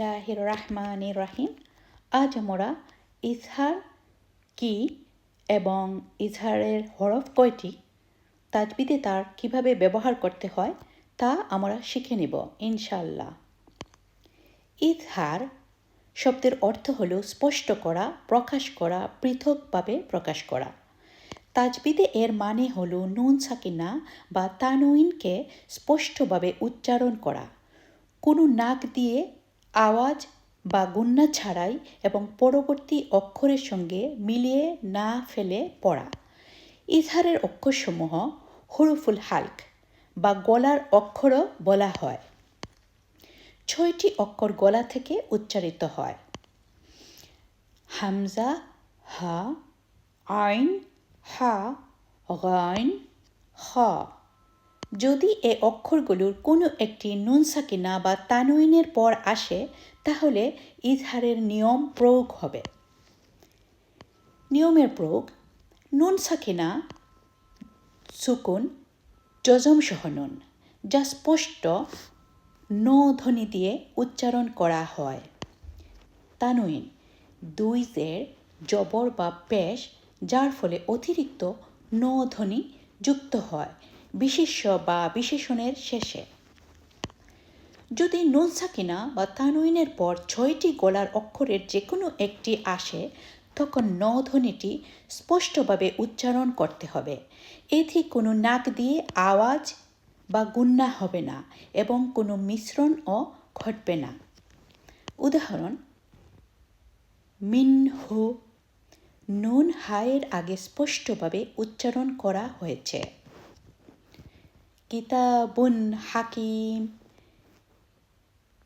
বিসমিল্লাহ রহমান রাহিম। আজ আমরা ইজহার কি এবং ইজহারের হরফ কয়টি, তাজবিদে তার কীভাবে ব্যবহার করতে হয় তা আমরা শিখে নেব ইনশাল্লাহ ইজহার শব্দের অর্থ হল স্পষ্ট করা, প্রকাশ করা, পৃথকভাবে প্রকাশ করা। তাজবিদে এর মানে হল নুন সাকিনা বা তানুইনকে স্পষ্টভাবে উচ্চারণ করা। কোনো নাক দিয়ে আওয়াজ বা গুন্না ছাড়াই এবং পরবর্তী অক্ষরের সঙ্গে মিলিয়ে না ফেলে পড়া। ইজহারের অক্ষরসমূহ হরুফুল হাল্ক বা গলার অক্ষরও বলা হয়। ছয়টি অক্ষর গলা থেকে উচ্চারিত হয়। হামজা, হা, আইন, হা, গাইন, হ। যদি এ অক্ষরগুলোর কোনো একটি নুন সাকিনা বা তানুইনের পর আসে, তাহলে ইজহারের নিয়ম প্রয়োগ হবে। নিয়মের প্রয়োগ নুন সাকিনা সুকুন যজম সহ নুন, যা স্পষ্ট ন ধ্বনি দিয়ে উচ্চারণ করা হয়। তানুইন, দুই জের, জবর বা পেশ, যার ফলে অতিরিক্ত ন ধ্বনি যুক্ত হয়। বিশেষ্য বা বিশেষণের শেষে। যদি নুন সাকিনা বা তানুইনের পর ছয়টি গলার অক্ষরের যে কোনো একটি আসে, তখন ন ধ্বনিটি স্পষ্টভাবে উচ্চারণ করতে হবে। এতে কোনো নাক দিয়ে আওয়াজ বা গুন্না হবে না এবং কোনো মিশ্রণও ঘটবে না। উদাহরণ, মিনহু, নুন হায়ের আগে স্পষ্টভাবে উচ্চারণ করা হয়েছে। কিতাবুন হাকিম।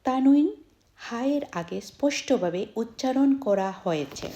তানুইন হায়ের আগে স্পষ্টভাবে উচ্চারণ করা হয়েছে।